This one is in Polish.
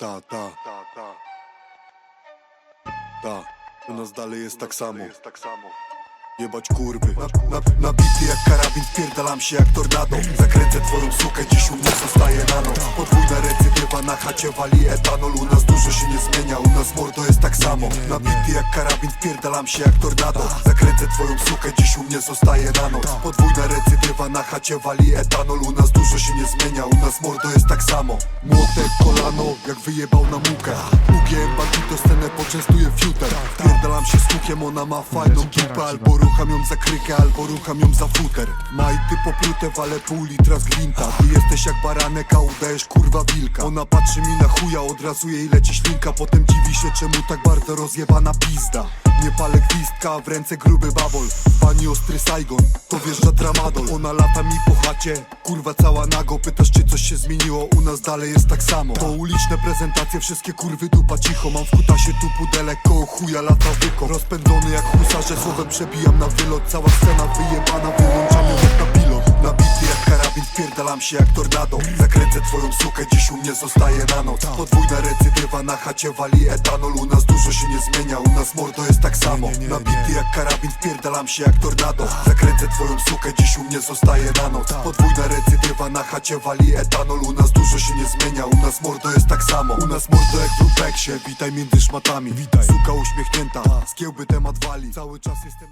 Ta, ta, ta, ta. Ta, u nas dalej jest tak samo. Jebać kurwy. Na, na, jak karabin, wpierdalam się jak tornado. Zakręcę twoją sukę, dziś u mnie zostaje na noc Podwójna recydywa na chacie wali etanol. U nas dużo się nie zmienia, u nas mordo jest tak samo. Nabity jak karabin, wpierdalam się jak tornado. Zakręcę twoją sukę, dziś u mnie zostaje na noc Podwójna recydywa na chacie wali etanol. U nas dużo się nie zmienia, u nas mordo jest tak samo. Młotek, kolano, jak wyjebał na mukę. UGM bandito scenę poczęstuje fiuter Wpierdalam się z hukiem, ona ma fajną dupę. Albo rucham ją za krykę, albo rucham ją za futer. Majty poplute, wale pół litra z gwinta Ty jesteś jak baranek, a udajesz kurwa wilka. Ona patrzy mi na chuja, od razu jej leci ślinka. Potem dziwi się, czemu tak bardzo rozjebana pizda Nie palę gwizdka, w ręce gruby babol. W bani ostry Saigon, to wjeżdża tramadol. Ona lata mi po chacie, kurwa cała nago. Pytasz czy coś się zmieniło, u nas dalej jest tak samo. To uliczne prezentacje, wszystkie kurwy dupa cicho. Mam w kutasie tu pudelek, koło chuja lata wyko. Rozpędzony jak husarze, słowem przebijam na wylot. Cała scena wyjebana, wyłączam ją jak na pilot. Nabity jak karabin, wpierdalam się jak tornado. Zakręcę twoją sukę, dziś u mnie zostaje na noc. Podwójna na chacie wali etanol. U nas dużo się nie zmienia, u nas mordo jest tak samo. Nabity jak karabin, wpierdalam się jak tornado. Zakręcę twoją sukę, dziś u mnie zostaje na noc. Podwójna recydywa na chacie wali etanol. U nas dużo się nie zmienia, u nas mordo jest tak samo. U nas mordo jak w Rubeksie, witaj między szmatami. Witaj. Suka uśmiechnięta, z kiełby temat wali. Cały czas jestem